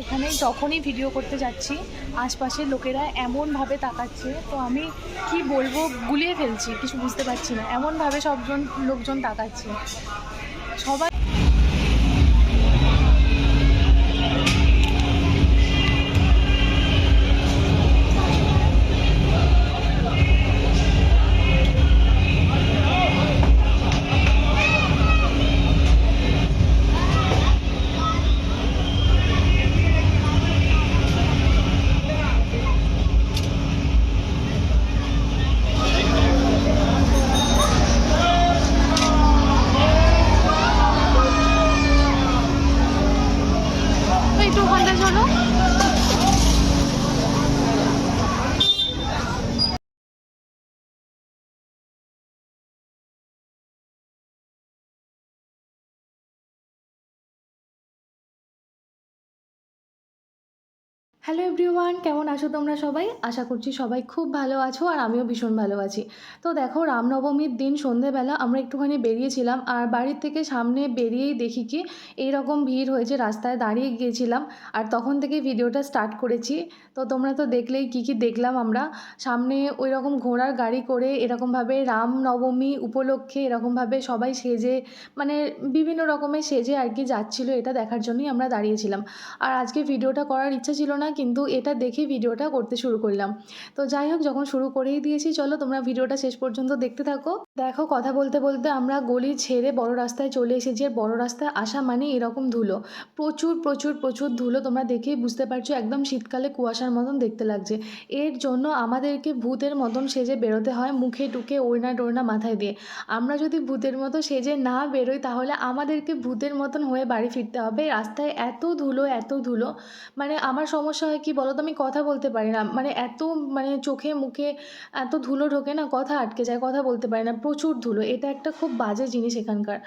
এখানে যখনই ভিডিও করতে যাচ্ছি, আশপাশের লোকেরা এমনভাবে তাকাচ্ছে, তো আমি কি বলব, গুলিয়ে ফেলছি, কিছু বুঝতে পারছি না। এমনভাবে সবজন, লোকজন তাকাচ্ছে। সবাই হ্যালো এভরিওয়ান কেমন আছো তোমরা সবাই? আশা করছি সবাই খুব ভালো আছো আর আমিও ভীষণ ভালো আছি। তো দেখো, রামনবমীর দিন সন্ধেবেলা আমরা একটুখানি বেরিয়েছিলাম আর বাড়ির থেকে সামনে বেরিয়েই দেখি কি এইরকম ভিড় হয়েছে, রাস্তায় দাঁড়িয়ে গিয়েছিলাম আর তখন থেকে ভিডিওটা স্টার্ট করেছি। তো তোমরা তো দেখলেই কি কি দেখলাম আমরা। সামনে ওই রকম ঘোড়ার গাড়ি করে এরকমভাবে রামনবমী উপলক্ষে এরকমভাবে সবাই সেজে মানে বিভিন্ন রকমের সেজে আর কি যাচ্ছিল, এটা দেখার জন্যই আমরা দাঁড়িয়েছিলাম। আর আজকে ভিডিওটা করার ইচ্ছা ছিল না কিন্তু এটা দেখে ভিডিওটা করতে শুরু করলাম। তো যাই হোক, যখন শুরু করেই দিয়েছি, চলো তোমরা ভিডিওটা শেষ পর্যন্ত দেখতে থাকো। দেখো, কথা বলতে বলতে আমরা গলি ছেড়ে বড় রাস্তায় চলে এসেছি আর বড় রাস্তায় আসা মানে এরকম ধুলো। প্রচুর প্রচুর প্রচুর ধুলো তোমরা দেখেই বুঝতে পারছ, একদম শীতকালে কুয়াশার মতন দেখতে লাগছে। এর জন্য আমাদেরকে ভূতের মতন সেজে বেরোতে হয় মুখে টুকে, ওড়না টোড়না মাথায় দিয়ে। আমরা যদি ভূতের মতো সেজে না বেরোই, তাহলে আমাদেরকে ভূতের মতন হয়ে বাড়ি ফিরতে হবে। রাস্তায় এত ধুলো এত ধুলো। মানে আমার সমস্যা হয় কি বলো তো? আমি কথা বলতে পারি না। মানে এত মানে চোখে মুখে এত ধুলো ঢোকে না, কথা আটকে যায়, কথা বলতে পারি না, প্রচুর ধুলো। এটা একটা খুব বাজে জিনিস এখানকার।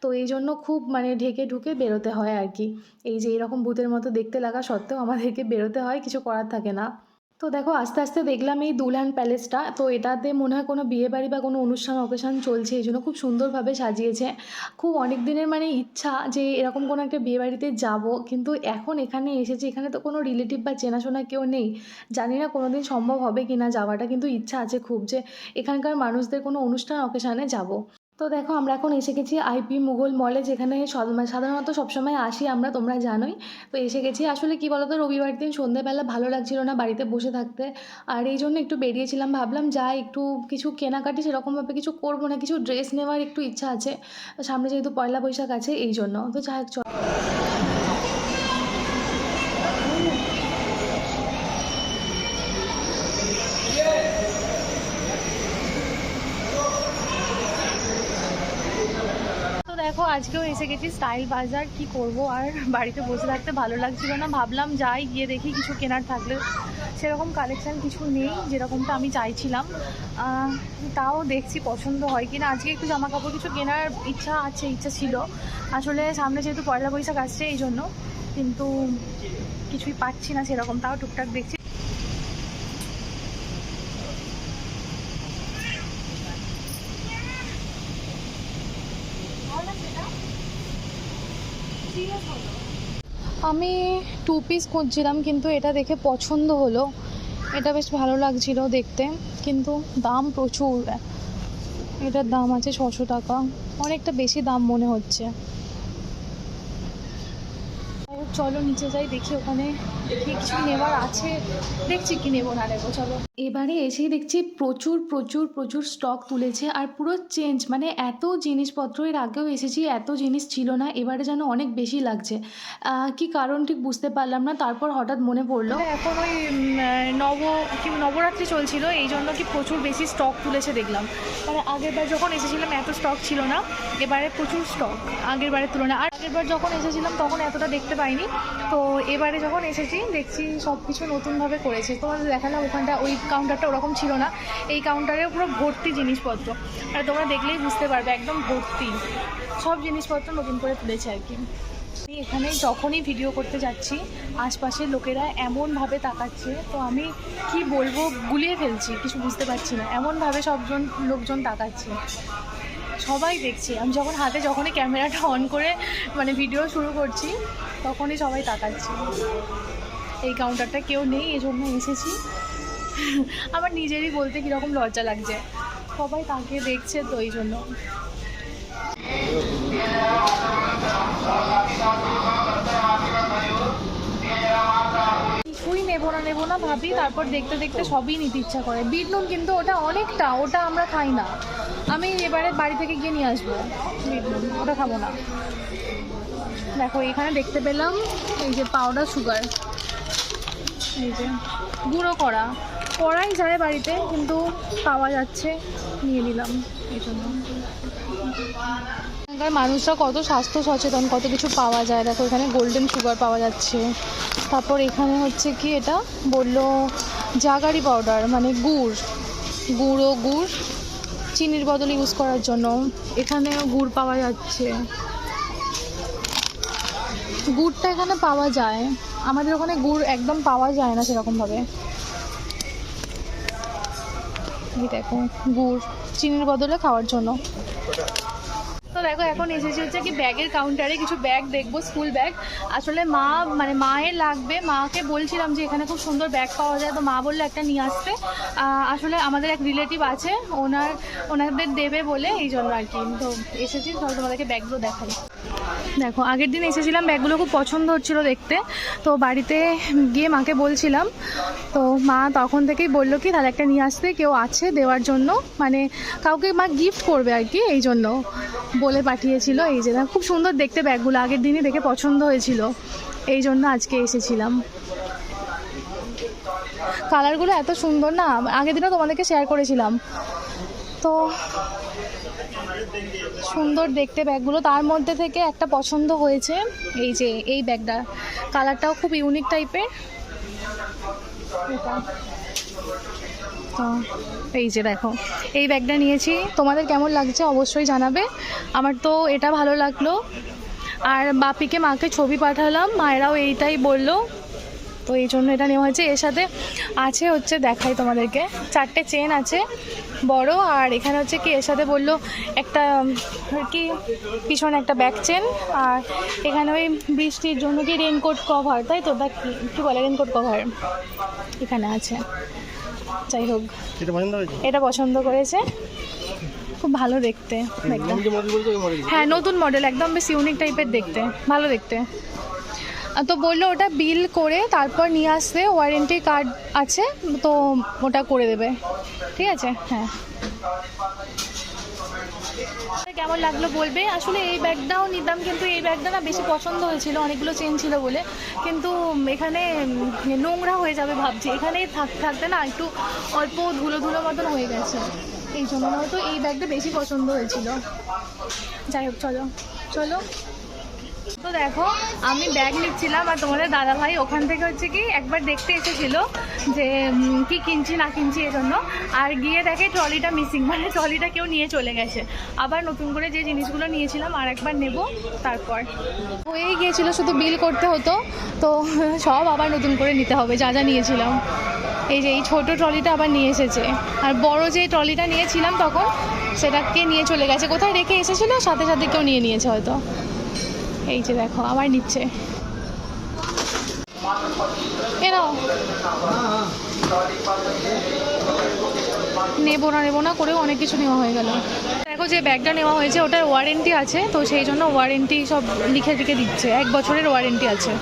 তো এই জন্য খুব মানে ঢেকে ঢুকে বেরোতে হয় আর কি। এই যে এরকম ভূতের মতো দেখতে লাগা সত্ত্বেও আমাদেরকে বেরোতে হয়, কিছু করার থাকে না। তো দেখো, আস্তে আস্তে দেখলাম এই দুলহান প্যালেসটা। তো এটাতে মনে হয় কোনো বিয়ে বাড়ি বা কোনো অনুষ্ঠান, অকেশান চলছে, এই জন্য খুব সুন্দরভাবে সাজিয়েছে। খুব অনেক দিনের মানে ইচ্ছা যে এরকম কোনো একটা বিয়ে বাড়িতে যাব, কিন্তু এখন এখানে এসেছি, এখানে তো কোনো রিলেটিভ বা চেনাশোনা কেউ নেই। জানি না কোনো দিন সম্ভব হবে কি না যাওয়াটা, কিন্তু ইচ্ছা আছে খুব যে এখানকার মানুষদের কোনো অনুষ্ঠান, অকেশানে যাব। তো দেখো, আমরা এখন এসে গেছি আইপি মুঘল মলে যেখানে মানে সাধারণত সবসময় আসি আমরা, তোমরা জানোই। তো এসে গেছি। আসলে কি বলতো, রবিবার দিন সন্ধ্যেবেলা ভালো লাগছিল না বাড়িতে বসে থাকতে। আর এই জন্য একটু বেরিয়েছিলাম, ভাবলাম যা একটু কিছু কেনাকাটি সেরকমভাবে কিছু করব না, কিছু ড্রেস নেওয়ার একটু ইচ্ছা আছে। সামনে যেহেতু পয়লা বৈশাখ আছে, এই জন্য। তো যাই হোক দেখো, আজকেও এসে গেছি স্টাইল বাজার, কি করব আর বাড়িতে বসে থাকতে ভালো লাগছিল না। ভাবলাম যাই, গিয়ে দেখি কিছু কেনার থাকলে। সেরকম কালেকশান কিছু নেই, যেরকমটা আমি চাইছিলাম। তাও দেখছি পছন্দ হয় কিনা। আজকে একটু জামা কাপড় কিছু কেনার ইচ্ছা আছে, ইচ্ছা ছিল। আসলে সামনে যেহেতু পয়লা বৈশাখ আসছে এই জন্য কিন্তু কিছুই পাচ্ছি না সেরকম। তাও টুকটাক দেখছি। আমি টু পিস খুঁজছিলাম, কিন্তু এটা দেখে পছন্দ হলো। এটা বেশ ভালো লাগছিল দেখতে, কিন্তু দাম প্রচুর। এটার দাম আছে ছশো টাকা। অনেকটা বেশি দাম মনে হচ্ছে। চলো নিচে যাই, দেখি ওখানে দেখি কিছু নেওয়ার আছে। দেখছি কি নেব, না নেব, চলো। এবারে এসেই দেখছি প্রচুর প্রচুর প্রচুর স্টক তুলেছে আর পুরো চেঞ্জ মানে এত জিনিসপত্র এর আগেও এসেছি, এত জিনিস ছিল না, এবারে যেন অনেক বেশি লাগছে। কি কারণ ঠিক বুঝতে পারলাম না, তারপর হঠাৎ মনে পড়ল। এখন ওই নব, কি নবরাত্রি চলছিল, এই জন্য কি প্রচুর বেশি স্টক তুলেছে দেখলাম। মানে আগের বার যখন এসেছিলাম, এত স্টক ছিল না, এবারে প্রচুর স্টক আগের বারের তুলনায়। আর আগের বার যখন এসেছিলাম, তখন এতটা দেখতে পাইনি। তো এবারে যখন এসেছি, দেখছি সব কিছু নতুনভাবে করেছে। তোমাদের দেখালাম ওখানটা, ওই কাউন্টারটা ওরকম ছিল না। এই কাউন্টারে পুরো ভর্তি জিনিসপত্র। আর তোমরা দেখলেই বুঝতে পারবে, একদম ভর্তি। সব জিনিসপত্র নতুন করে তুলেছে আর কি। আমি এখানে যখনই ভিডিও করতে যাচ্ছি, আশপাশের লোকেরা এমনভাবে তাকাচ্ছে, তো আমি কি বলব, গুলিয়ে ফেলছি, কিছু বুঝতে পারছি না। এমনভাবে সবজন লোকজন তাকাচ্ছে। সবাই দেখছে। আমি যখন হাতে, যখনই ক্যামেরাটা অন করে মানে ভিডিও শুরু করছি তখনই সবাই তাকাচ্ছে এই কাউন্টারটা কেউ নেই এই জন্য এসেছি। আমার নিজেরই বলতে কীরকম লজ্জা লাগছে। সবাই তাকে দেখছে তো এই জন্য। কিছুই নেব না নেব না ভাবি, তারপর দেখতে দেখতে সবই নিতে ইচ্ছা করে। বিট নুন কিন্তু ওটা অনেকটা, ওটা আমরা খাই না। আমি এবারে বাড়ি থেকে গিয়ে নিয়ে আসব। বিট নুন, ওটা খাব না। দেখো, এখানে দেখতে পেলাম এই যে পাউডার সুগার এই যে, গুঁড়ো করা। করাই যায় বাড়িতে, কিন্তু পাওয়া যাচ্ছে, নিয়ে নিলাম এই জন্য। এখানকার মানুষরা কত স্বাস্থ্য সচেতন, কত কিছু পাওয়া যায়। দেখো, এখানে গোল্ডেন সুগার পাওয়া যাচ্ছে। তারপর এখানে হচ্ছে কি এটা? বলল জাগারি পাউডার মানে গুড়। গুঁড়ো, গুড়, চিনির বদলে ইউজ করার জন্য। এখানেও গুড় পাওয়া যাচ্ছে। গুড়টা এখানে পাওয়া যায়। আমাদের ওখানে গুড় একদম পাওয়া যায় না সেরকমভাবে। দেখো, গুড়, চিনির বদলে খাওয়ার জন্য। তো দেখো, এখন এসেছি হচ্ছে কি ব্যাগের কাউন্টারে কিছু ব্যাগ দেখব স্কুল ব্যাগ আসলে মা মানে মায়ের লাগবে। মাকে বলছিলাম যে এখানে খুব সুন্দর ব্যাগ পাওয়া যায়। তো মা বলল একটা নিয়ে আসতে। আসলে আমাদের এক রিলেটিভ আছে। ওনার, ওনাদের দেবে বলে এই জন্য আর কি। তো এসেছি, তাহলে তোমাদেরকে ব্যাগগুলো দেখাই। দেখো, আগের দিন এসেছিলাম, ব্যাগগুলো খুব পছন্দ হচ্ছিল দেখতে। তো বাড়িতে গিয়ে মাকে বলছিলাম, তো মা তখন থেকেই বলল কি, তাহলে একটা নিয়ে আসতে, কেউ আছে দেওয়ার জন্য? মানে কাউকে মা গিফট করবে আর কি, এই জন্য বলে পাঠিয়েছিল। এই যে খুব সুন্দর দেখতে ব্যাগগুলো, আগের দিনই দেখে পছন্দ হয়েছিল। এই জন্য আজকে এসেছিলাম। কালারগুলো এত সুন্দর না, আগের দিনও তোমাদেরকে শেয়ার করেছিলাম। তো সুন্দর দেখতে ব্যাগগুলো। তার মধ্যে থেকে একটা পছন্দ হয়েছে, এই যে, এই ব্যাগটা। কালারটাও খুব ইউনিক টাইপের তো, এই যে দেখো, এই ব্যাগটা নিয়েছি। তোমাদের কেমন লাগছে অবশ্যই জানাবে। আমার তো এটা ভালো লাগল। আর বাপিকে মাকে ছবি পাঠালাম, মায়েরাও এইটাই বলল। তো এই জন্য এটা নেওয়া হয়েছে। এর সাথে আছে হচ্ছে দেখাই তোমাদেরকে চারটে চেন আছে বড় আর এখানে হচ্ছে কি এর সাথে বলল একটা কি পিছনে একটা ব্যাক চেন আর এখানে ওই বৃষ্টির জন্য কি রেনকোট কভার তাই তো? দেখ কী বলে রেনকোট কভার এখানে আছে। যাই হোক এটা পছন্দ করেছে। খুব ভালো দেখতে হ্যাঁ নতুন মডেল একদম বেশ ইউনিক টাইপের দেখতে ভালো দেখতে। তো বলল ওটা বিল করে তারপর নিয়ে আসতে ওয়ারেন্টি কার্ড আছে, তো ওটা করে দেবে। ঠিক আছে? হ্যাঁ। কেমন লাগল বলবে? আসলে এই ব্যাগটাও নিতাম, কিন্তু এই ব্যাগটা না বেশি পছন্দ হয়েছিল, অনেকগুলো চেন ছিল বলে। কিন্তু এখানে নোংরা হয়ে যাবে ভাবছি। এখানে থাকতে থাকতে না একটু অল্প ধুলো ধুলো মতন হয়ে গেছে। এই জন্য হয়তো এই ব্যাগটা বেশি পছন্দ হয়েছিল। যাই হোক, চলো। চলো। তো দেখো, আমি ব্যাগ নিচ্ছিলাম আর তোমাদের দাদা ভাই ওখান থেকে হচ্ছে কি একবার দেখতে এসেছিল যে কি কিনছি, না কিনছি এই জন্য। আর গিয়ে দেখে ট্রলিটা মিসিং মানে ট্রলিটা কেউ নিয়ে চলে গেছে। আবার নতুন করে যে জিনিসগুলো নিয়েছিলাম আর একবার নেব তারপর। হয়েই গিয়েছিল, শুধু বিল করতে হতো। তো সব আবার নতুন করে নিতে হবে, যা যা নিয়েছিলাম। এই যে এই ছোটো ট্রলিটা আবার নিয়ে এসেছে। আর বড় যে ট্রলিটা নিয়েছিলাম তখন, সেটাকে নিয়ে চলে গেছে। কোথায় রেখে এসেছিল? সাথে সাথে কেউ নিয়ে নিয়েছে হয়তো। এই যে দেখো, আবার নিচ্ছে। নেব না নেব না করেও অনেক কিছু নেওয়া হয়ে গেল। দেখো যে ব্যাগটা নেওয়া হয়েছে, ওটার ওয়ারেন্টি আছে, তো সেই জন্য ওয়ারেন্টি সব লিখে লিখে দিচ্ছে। এক বছরের ওয়ারেন্টি আছে।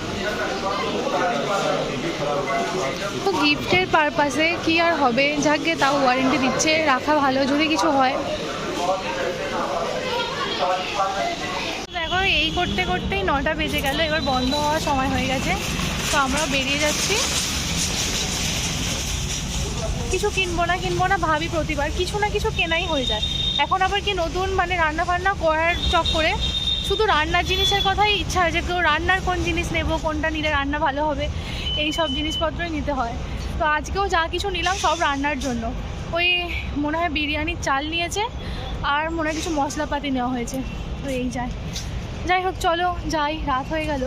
তো গিফটের পারপাসে কি আর হবে? যাকে তাও ওয়ারেন্টি দিচ্ছে, রাখা ভালো, যদি কিছু হয় দেখো এই করতে করতেই নটা বেজে গেল, এবার বন্ধ হওয়ার সময় হয়ে গেছে। তো আমরা বেরিয়ে যাচ্ছি। কিছু কিনবো না কিনবো না ভাবি প্রতিবার, কিছু না কিছু কেনাই হয়ে যায়। এখন আবার কি নতুন মানে রান্না ফান্না করার চক্করে শুধু রান্নার জিনিসের কথাই ইচ্ছা হয় যে কেউ রান্নার কোন জিনিস নেব, কোনটা নিলে রান্না ভালো হবে, এই সব জিনিসপত্রই নিতে হয়। তো আজকেও যা কিছু নিলাম সব রান্নার জন্য। ওই মনে হয় বিরিয়ানির চাল নিয়েছে, আর মনে হয় কিছু মশলাপাতি নেওয়া হয়েছে। তো এই যায়। যাই হোক চলো যাই রাত হয়ে গেল।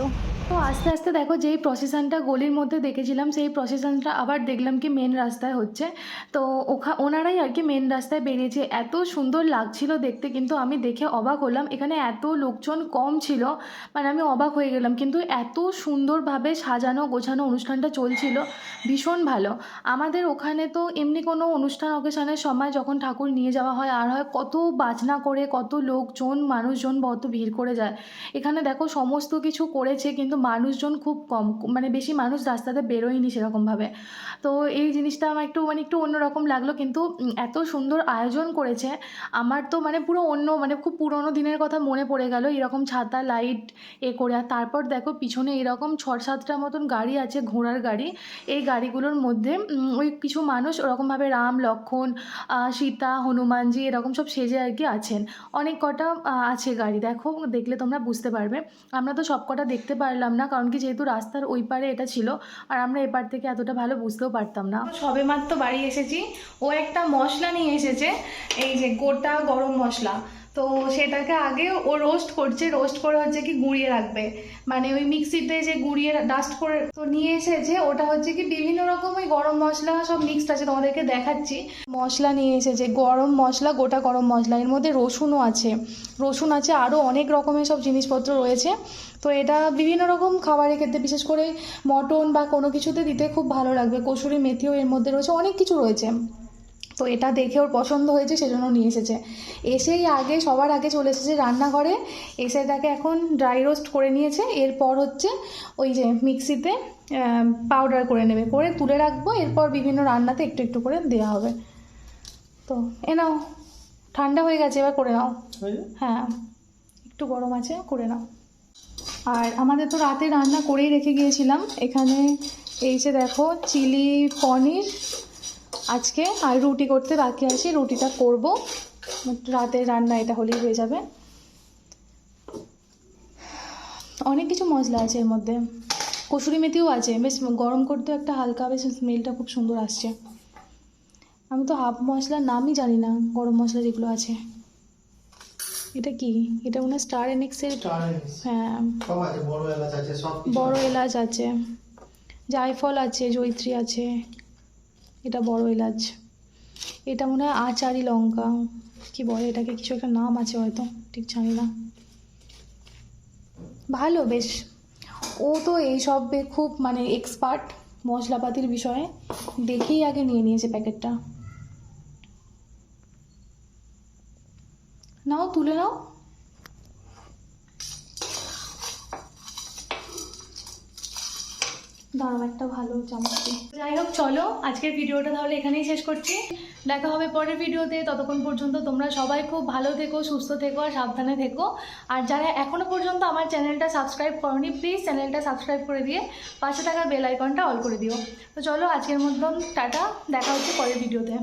তো আস্তে আস্তে দেখো, যেই প্রসেশনটা গলির মধ্যে দেখেছিলাম, সেই প্রসেশনটা আবার দেখলাম কি মেন রাস্তায় হচ্ছে। তো ওখা, ওনারাই আর কি মেন রাস্তায় বেরিয়েছে। এত সুন্দর লাগছিল দেখতে, কিন্তু আমি দেখে অবাক হলাম। এখানে এত লোকজন কম ছিল মানে আমি অবাক হয়ে গেলাম। কিন্তু এত সুন্দরভাবে সাজানো, গোছানো অনুষ্ঠানটা চলছিল, ভীষণ ভালো। আমাদের ওখানে তো এমনি কোনো অনুষ্ঠান অকেশনের সময় যখন ঠাকুর নিয়ে যাওয়া হয়, আর হয় কত বাজনা করে, কত লোকজন, মানুষজন কত ভিড় করে যায়। এখানে দেখো সমস্ত কিছু করেছে, কিন্তু মানুষজন খুব কম মানে বেশি মানুষ রাস্তাতে বেরোয়নি সেরকমভাবে। তো এই জিনিসটা আমার একটু মানে একটু অন্যরকম লাগল কিন্তু এত সুন্দর আয়োজন করেছে। আমার তো মানে পুরো অন্য মানে খুব পুরোনো দিনের কথা মনে পড়ে গেল, এরকম ছাতা, লাইট, এ করে। আর তারপর দেখো পিছনে এরকম ছ সাতটা মতন গাড়ি আছে, ঘোড়ার গাড়ি। এই গাড়িগুলোর মধ্যে ওই কিছু মানুষ ওরকমভাবে রাম, লক্ষণ সীতা, হনুমানজি এরকম সব সেজে আর কি আছেন। অনেক কটা আছে গাড়ি। দেখো, দেখলে তোমরা বুঝতে পারবে। আমরা তো সব কটা দেখতে পারলাম। না, কারণ কি যেহেতু রাস্তার ওই পারে এটা ছিল, আর আমরা এপার থেকে এতটা ভালো বুঝতেও পারতাম না। সবে মাত্র বাড়ি এসেছি। ও একটা মশলা নিয়ে এসেছে, এই যে গোটা গরম মশলা। তো সেটাকে আগে ও রোস্ট করছে রোস্ট করে হচ্ছে কি গুঁড়িয়ে রাখবে। মানে ওই মিক্সিতে যে গুঁড়িয়ে ডাস্ট করে তো নিয়ে এসেছে, ওটা হচ্ছে কি বিভিন্ন রকম ওই গরম মশলা সব মিক্সড আছে, তোমাদেরকে দেখাচ্ছি। মশলা নিয়ে এসেছে, গরম মশলা, গোটা গরম মশলা, এর মধ্যে রসুনও আছে। রসুন আছে আরও অনেক রকমের সব জিনিসপত্র রয়েছে। তো এটা বিভিন্ন রকম খাবারের ক্ষেত্রে, বিশেষ করে মটন বা কোনো কিছুতে দিতে খুব ভালো লাগবে। কসুরি, মেথিও এর মধ্যে রয়েছে, অনেক কিছু রয়েছে। তো এটা দেখে ওর পছন্দ হয়েছে সেজন্য নিয়ে এসেছে। এসেই আগে সবার আগে চলে এসেছে রান্নাঘরে। এসে তাকে এখন ড্রাই রোস্ট করে নিয়েছে। এরপর হচ্ছে ওই যে মিক্সিতে পাউডার করে নেবে। করে তুলে রাখব এরপর বিভিন্ন রান্নাতে একটু একটু করে দেওয়া হবে। তো এ নাও। ঠান্ডা হয়ে গেছে এবার করে নাও। হ্যাঁ। একটু গরম আছে করে নাও। আর আমাদের তো রাতে রান্না করেই রেখে গিয়েছিলাম। এখানে এই যে দেখো চিলি পনির আজকে আর রুটি করতে বাকি আছে রুটিটা করব। রাতের রান্না এটা হলেই হয়ে যাবে। অনেক কিছু মশলা আছে এর মধ্যে। কসুরি মেথিও আছে বেশ গরম করতেও একটা হালকা বেশ স্মেলটা খুব সুন্দর আসছে। আমি তো হাফ মশলার নামই জানি না গরম মশলা যেগুলো আছে। এটা কি? এটা মনে হয় স্টার এনেক্সের হ্যাঁ। বড়। এলাচ আছে জায়ফল আছে জৈত্রী আছে এটা বড় এলাচ। এটা মনে হয় আচারি লঙ্কা। কি বলে এটাকে? কিছু একটা নাম আছে হয়তো, ঠিক জানি না। ভালো, বেশ। ও তো এইসবে খুব মানে এক্সপার্ট মশলাপাতির বিষয়ে। দেখেই আগে নিয়ে নিয়েছে প্যাকেটটা। নাও, তুলে নাও। দাঁড়াও, একটা ভালো চামচ যাই হোক, চলো, আজকের ভিডিওটা তাহলে এখানেই শেষ করছি। দেখা হবে পরের ভিডিওতে, ততক্ষণ পর্যন্ত তোমরা সবাই খুব ভালো থেকো, সুস্থ থেকো আর সাবধানে থেকো। আর যারা এখনও পর্যন্ত আমার চ্যানেলটা সাবস্ক্রাইব করনি, প্লিজ চ্যানেলটা সাবস্ক্রাইব করে দিয়ে পাশে থাকা বেল আইকনটা অল করে দিও। তো চলো, আজকের মতন, টাটা, দেখা হচ্ছে পরের ভিডিওতে।